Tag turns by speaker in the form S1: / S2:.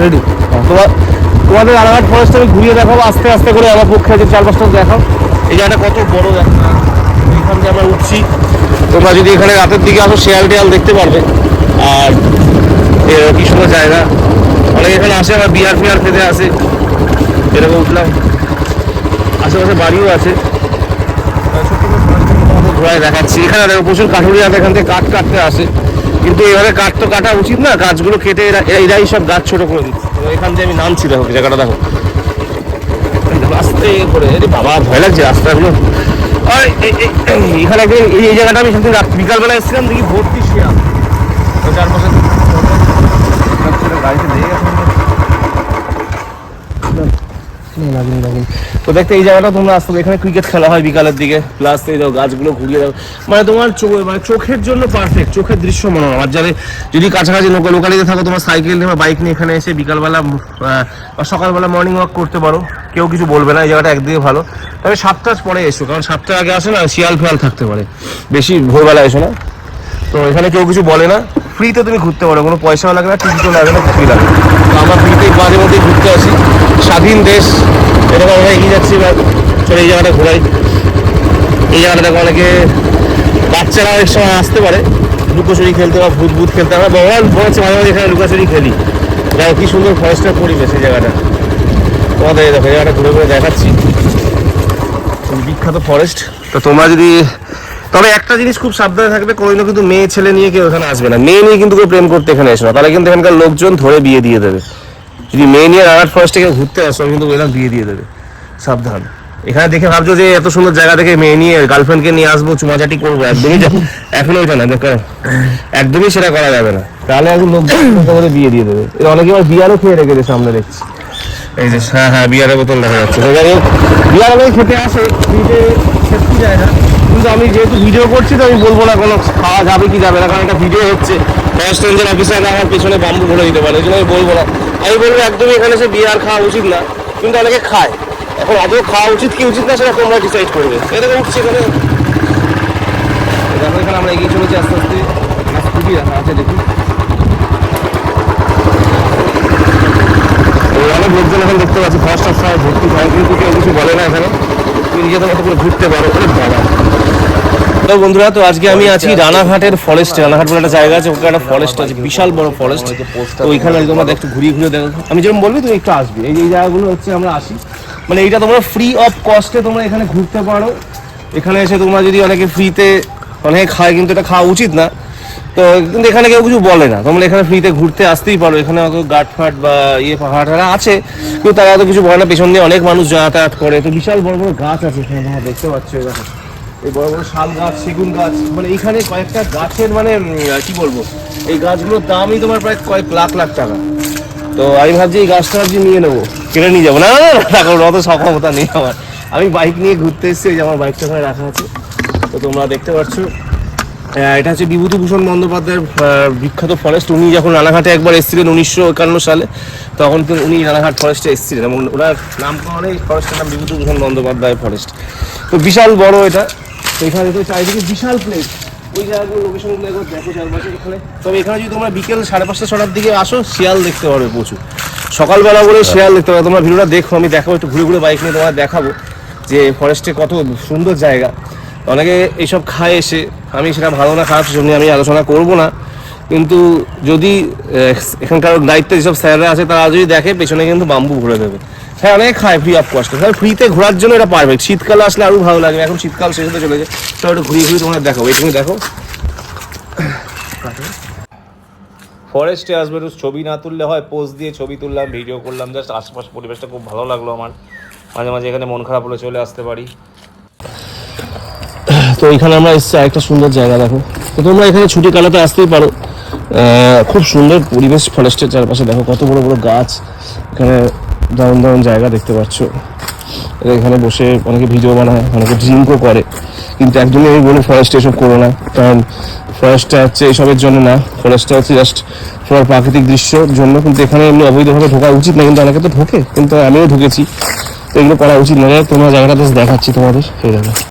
S1: Ready তোমার তোমাদের Ranaghat forest আমি ঘুরিয়ে দেখাবো, আস্তে আস্তে করে আমার পক্ষে আছে চার পাঁচটা দেখাও। এই জায়গাটা কত বড়। এখান দিয়ে আমরা উঠছি। তোমরা যদি এখানে রাতের দিকে আসো, শেয়াল টেয়াল দেখতে পারবে। আর কি সুন্দর জায়গা। অনেকে এখানে আসে, আবার বিয়ার ফিয়ার খেতে আসে। এরকম উঠলাম। আশেপাশে বাড়িও আছে। ঘোরায় দেখাচ্ছি। এখানে দেখো প্রচুর কাঠুরিয়া এখান থেকে কাঠ কাটতে আসে। কিন্তু এভাবে কাঠ তো কাটা উচিত না গাছগুলো কেটে এরা এরাই সব গাছ ছোট করে দিচ্ছে তো এখান দিয়ে আমি নামছি দেখো জায়গাটা দেখো। রাস্তা করে আরে বাবা ভয় লাগছে রাস্তাগুলো। আর এখানে একদিন এই এই জায়গাটা আমি সেদিন রাত- বিকালবেলা এসেছিলাম দেখি ভর্তি শিয়াল। তো চারপাশে গাড়িতে লেগে গেছে লাগুন লাগুন তো দেখতে এই জায়গাটা তোমরা আসতে এখানে ক্রিকেট খেলা হয় বিকালের দিকে। প্লাস এই দাও গাছগুলো ঘুরিয়ে দাও মানে তোমার চো- মানে চোখের জন্য পারফেক্ট চোখের দৃশ্য মনোরম আর যারা যদি কাছাকাছি লোকাল লোকালিতে থাকো, তোমার সাইকেল নিয়ে বা বাইক নিয়ে এখানে এসে বিকালবেলা বা সকালবেলা মর্নিং ওয়াক করতে পারো। কেউ কিছু বলবে না, এই জায়গাটা একদিকে ভালো। তবে সাতটার পরে এসো, কারণ সাতটার আগে আসে না শিয়াল ফিয়াল থাকতে পারে। বেশি ভোরবেলা এসো না। তো এখানে কেউ কিছু বলে না। ফ্রিতে তুমি ঘুরতে পারো কোনো পয়সাও লাগে না টিকিটও লাগে না কিছুই লাগে। তো আমরা ফ্রিতে মাঝে মধ্যে ঘুরতে আসি। স্বাধীন দেশ এরকম আমরা এগিয়ে যাচ্ছি এবার চলে এই জায়গাটা ঘোরাই। এই জায়গাটা দেখো অনেকে বাচ্চারা অনেক সময় আসতে পারে লুকোচুরি খেলতে বা ভূত ভূত খেলতে। আমরা বড় বড় হচ্ছে মাঝে মাঝে এখানে লুকোচুরি খেলি। দেখো কি সুন্দর ফরেস্টের পরিবেশ এই জায়গাটা। তোমাদের দেখো এই জায়গাটা ঘুরে ঘুরে দেখাচ্ছি। বিখ্যাত ফরেস্ট তো তোমরা যদি তবে একটা জিনিস খুব সাবধানে থাকবে, কোনোদিনও কিন্তু মেয়ে, ছেলে নিয়ে কেউ এখানে আসবে না। মেয়ে নিয়ে কিন্তু কেউ প্রেম করতে এখানে এসো না। তাহলে কিন্তু এখানকার লোকজন ধরে বিয়ে দিয়ে দেবে। যদি মেয়ে নিয়ে রানার ফরেস্টে কেউ ঘুরতে আসো কিন্তু এরা বিয়ে দিয়ে দেবে। সাবধান। এখানে দেখে ভাবছ যে এত সুন্দর জায়গা থেকে মেয়ে নিয়ে গার্লফ্রেন্ডকে নিয়ে আসব, চুমাচাটি করব, একদমই এখন ওইটা না একদমই সেটা করা যাবে না। তাহলে এখন লোক তোমাদের বিয়ে দিয়ে দেবে। অনেকে আবার বিয়ারও খেয়ে রেখে রেখেছে সামনে দেখছি। এই যে হ্যাঁ হ্যাঁ বিয়ারের বোতল দেখা যাচ্ছে। বিয়ার খেতে আসে সেফটি যায় না কিন্তু আমি যেহেতু ভিডিও করছি, তো আমি বলব না কোনো খাওয়া যাবে কি যাবে না, কারণ একটা ভিডিও হচ্ছে। ফরেস্ট রেঞ্জের অফিসার আমার পেছনে বাম্বু ভরে দিতে পারে, এই জন্য আমি বলব না। আমি বলব একদমই এখানে সে বিয়ার খাওয়া উচিত না, কিন্তু অনেকে খায়। এখন আদৌ খাওয়া উচিত কি উচিত না, সেটা তোমরা ডিসাইড করবে এরকম উঠছে এখানে। দেখো, এখানে আমরা এগিয়ে চলেছি আস্তে আস্তে। স্কুটি আছে দেখি অনেক লোকজন এখন দেখতে পাচ্ছি ফার্স্ট অফ ভর্তি হয়, কিন্তু কেউ কিছু বলে না এখানে। তুমি নিজেদের মতো করে ঘুরতে পারো ওরে বাবা। তো বন্ধুরা তো আজকে আমি আছি রানাঘাটের ফরেস্টে রানাঘাট বলে একটা জায়গা আছে ওখানে একটা ফরেস্ট আছে বিশাল বড় ফরেস্ট তো ওইখানে তোমরা একটু ঘুরিয়ে ঘুরিয়ে দেখো। আমি যেরকম বলবি তুমি একটু আসবি। এই যে এই জায়গাগুলো হচ্ছে আমরা আসি। মানে এইটা তোমরা ফ্রি অফ কস্টে তোমরা এখানে ঘুরতে পারো। এখানে এসে তোমরা যদি অনেকে ফ্রিতে অনেকে খায় কিন্তু এটা খাওয়া উচিত না। তো কিন্তু এখানে কেউ কিছু বলে না। তোমরা এখানে ফ্রিতে ঘুরতে আসতেই পারো। এখানে অত গাট ফাট বা ইয়ে পাহাড় টাড়া আছে। কিন্তু তারা তো কিছু বলে না। পেছন দিয়ে অনেক মানুষ যাতায়াত করে। তো বিশাল বড় বড় গাছ আছে এখানে তোমরা দেখতে পাচ্ছ দেখো এই বড় বড় শাল গাছ, সেগুন গাছ মানে এখানে কয়েকটা গাছের মানে কি বলব? এই গাছগুলোর দামই তোমার প্রায় কয়েক লাখ লাখ টাকা। তো আমি ভাবছি এই গাছটা ভাবছি নিয়ে নেব। কেটে নিয়ে যাব। না টাকা অত সক্ষমতা নেই আমার। আমি বাইক নিয়ে ঘুরতে এসেছি যে আমার বাইকটা ওখানে রাখা আছে। তো তোমরা দেখতে পাচ্ছ এটা হচ্ছে বিভূতিভূষণ বন্দ্যোপাধ্যায়ের বিখ্যাত ফরেস্ট উনি যখন রানাঘাটে একবার এসেছিলেন উনিশশো একান্ন সালে, তখন তো উনি রানাঘাট ফরেস্টে এসেছিলেন এবং ওনার নামকরণে এই ফরেস্টের নাম বিভূতিভূষণ বন্দ্যোপাধ্যায় ফরেস্ট তো বিশাল বড় এটা। এখানে তো চারিদিকে বিশাল প্লেস ওই জায়গাগুলো লোকেশনগুলো একবার দেখো চারপাশে এখানে। তবে এখানে যদি তোমরা বিকেল সাড়ে পাঁচটা, ছটার দিকে আসো, শিয়াল দেখতে পারবে প্রচুর। সকালবেলা করে শিয়াল দেখতে পারবে। তোমরা ভিডিওটা দেখো, আমি দেখাবো, একটু ঘুরে ঘুরে বাইক নিয়ে তোমার দেখাবো যে ফরেস্টে কত সুন্দর জায়গা। অনেকে এইসব খায় এসে, আমি সেটা ভালো না, খারাপ সেসব নিয়ে আমি আলোচনা করব না। কিন্তু যদি এখানকার দায়িত্বে যেসব স্যাররা আছে, তারা যদি দেখে, পেছনে কিন্তু বাম্বু ভরে দেবে। হ্যাঁ অনেক খায় ফ্রি অফ কস্ট হ্যাঁ ফ্রিতে ঘোরার জন্য এটা পারফেক্ট শীতকালে আসলে আরও ভালো লাগবে এখন শীতকাল শেষ হতে চলেছে। তো একটু ঘুরিয়ে ঘুরিয়ে তোমরা দেখাবো। এই তুমি দেখো।
S2: ফরেস্টে আসবে একটু ছবি না তুললে হয় পোজ দিয়ে ছবি তুললাম ভিডিও করলাম। জাস্ট আশপাশ পরিবেশটা খুব ভালো লাগল আমার। মাঝে মাঝে এখানে মন খারাপ হলে চলে আসতে পারি।
S1: তো এখানে আমরা এসেছি একটা সুন্দর জায়গা দেখো। তো তোমরা এখানে ছুটি কালাতে আসতেই পারো। খুব সুন্দর পরিবেশ ফরেস্টের চারপাশে দেখো। কত বড় বড় গাছ। এখানে দারুণ দারুণ জায়গা দেখতে পাচ্ছ। এখানে বসে অনেকে ভিডিও বানায়, অনেকে ড্রিঙ্কও করে। কিন্তু একদমই আমি বলি ফরেস্ট এসব করো না। কারণ ফরেস্টটা হচ্ছে এসবের জন্য না। ফরেস্টটা হচ্ছে জাস্ট সবার প্রাকৃতিক দৃশ্যর জন্য। কিন্তু এখানে এমনি অবৈধভাবে ঢোকা উচিত না। কিন্তু অনেকে তো ঢোকে, কিন্তু আমিও ঢুকেছি। তো এগুলো করা উচিত না। তোমরা জায়গাটা জাস্ট দেখাচ্ছি তোমাদের। এই দেখো।